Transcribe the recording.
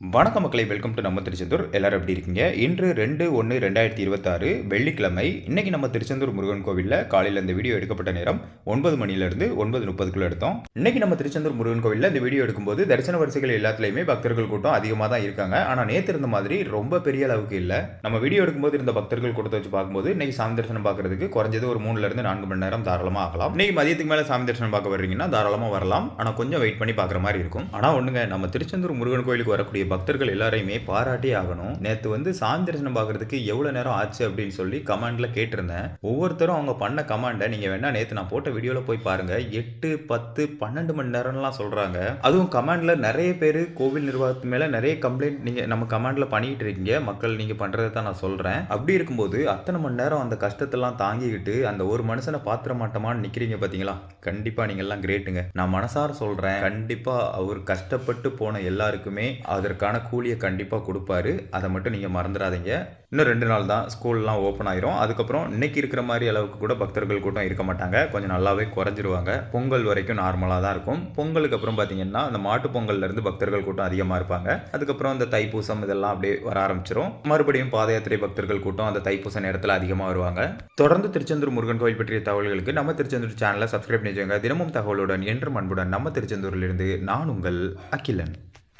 வணக்க மக்களை welcome to நம்ம திருச்செந்தூர். எல்லாரும் எப்படி இருக்கீங்க? இன்று ரெண்டு ஒன்று ரெண்டாயிரத்தி இருபத்தாறு வெள்ளிக்கிழமை. இன்னைக்கு நம்ம திருச்செந்தூர் முருகன் கோவிலில் காலையில் இந்த வீடியோ எடுக்கப்பட்ட நேரம் ஒன்பது மணிலேருந்து ஒன்பது முப்பதுக்குள்ள எடுத்தோம். இன்னைக்கு நம்ம திருச்செந்தூர் முருகன் கோவிலில் இந்த வீடியோ எடுக்கும்போது தரிசன வரிசைகள் எல்லாத்துலேயுமே பக்தர்கள் கூட்டம் அதிகமாக தான் இருக்காங்க. ஆனால் நேற்று இருந்த மாதிரி ரொம்ப பெரிய அளவுக்கு இல்லை. நம்ம வீடியோ எடுக்கும்போது இருந்த பக்தர்கள் கூட்டத்தை வச்சு பார்க்கும்போது இன்னைக்கு சாமி தரிசனம் பார்க்கறதுக்கு குறைஞ்சது ஒரு மூணுலேருந்து நான்கு மணி நேரம் தாராளமாக ஆகலாம். இன்னைக்கு மதியத்துக்கு மேலே சாமி தரிசனம் பார்க்க வர்றீங்கன்னா தாராளமாக வரலாம். ஆனால் கொஞ்சம் வெயிட் பண்ணி பார்க்குற மாதிரி இருக்கும். ஆனால் ஒன்றுங்க நம்ம திருச்செந்தூர் முருகன் கோயிலுக்கு வரக்கூடிய பக்தர்கள் எல்லாரையுமே பாராட்டி ஆகணும். நேற்று வந்து சாமி தரிசனம் பார்க்கறதுக்கு எவ்வளோ நேரம் ஆச்சு அப்படின்னு சொல்லி கமெண்ட்ல கேட்டிருந்தேன். ஒவ்வொருத்தரும் அவங்க பண்ண கமெண்டை நீங்கள் வேணா நேற்று நான் போட்ட வீடியோவில் போய் பாருங்க. எட்டு பத்து பன்னெண்டு மணி நேரம்லாம் சொல்கிறாங்க அதுவும் கமெண்ட்ல நிறைய பேர் கோவில் நிர்வாகத்து மேலே நிறைய கம்ப்ளைண்ட் நீங்கள் நம்ம கமெண்ட்ல பண்ணிட்டு இருக்கீங்க. மக்கள் நீங்கள் பண்ணுறதை தான் நான் சொல்கிறேன் அப்படி இருக்கும்போது அத்தனை மணி நேரம் அந்த கஷ்டத்தெல்லாம் தாங்கிக்கிட்டு அந்த ஒரு மனுஷனை பாத்திர மாட்டோமான்னு நிற்கிறீங்க பார்த்தீங்களா கண்டிப்பாக நீங்கள்லாம் கிரேட்டுங்க நான் மனசார சொல்கிறேன் கண்டிப்பாக அவர் கஷ்டப்பட்டு போன எல்லாருக்குமே அதற்கு அதற்கான கூலியை கண்டிப்பாக கொடுப்பாரு. அதை மட்டும் நீங்கள் மறந்துடாதீங்க. இன்னும் ரெண்டு நாள் தான் ஸ்கூல்லாம் ஓப்பன் ஆயிரும். அதுக்கப்புறம் இன்னைக்கு இருக்கிற மாதிரி அளவுக்கு கூட பக்தர்கள் கூட்டம் இருக்க மாட்டாங்க. கொஞ்சம் நல்லாவே குறைஞ்சிருவாங்க. பொங்கல் வரைக்கும் நார்மலாக தான் இருக்கும். பொங்கலுக்கு அப்புறம் பார்த்தீங்கன்னா அந்த மாட்டு பொங்கல்ல இருந்து பக்தர்கள் கூட்டம் அதிகமாக இருப்பாங்க. அதுக்கப்புறம் இந்த தைப்பூசம் இதெல்லாம் அப்படியே வர ஆரம்பிச்சிரும். மறுபடியும் பாத யாத்திரை பக்தர்கள் கூட்டம் அந்த தைப்பூச நேரத்தில் அதிகமாக வருவாங்க. தொடர்ந்து திருச்செந்தூர் முருகன் கோயில் பற்றிய தகவல்களுக்கு நம்ம திருச்செந்தூர் சேனலை சப்ஸ்கிரைப் பண்ணிச்சுங்க தினமும் தகவலுடன் என்றும் அன்புடன் நம்ம திருச்செந்தூரிலிருந்து நான் உங்கள் அகிலன்.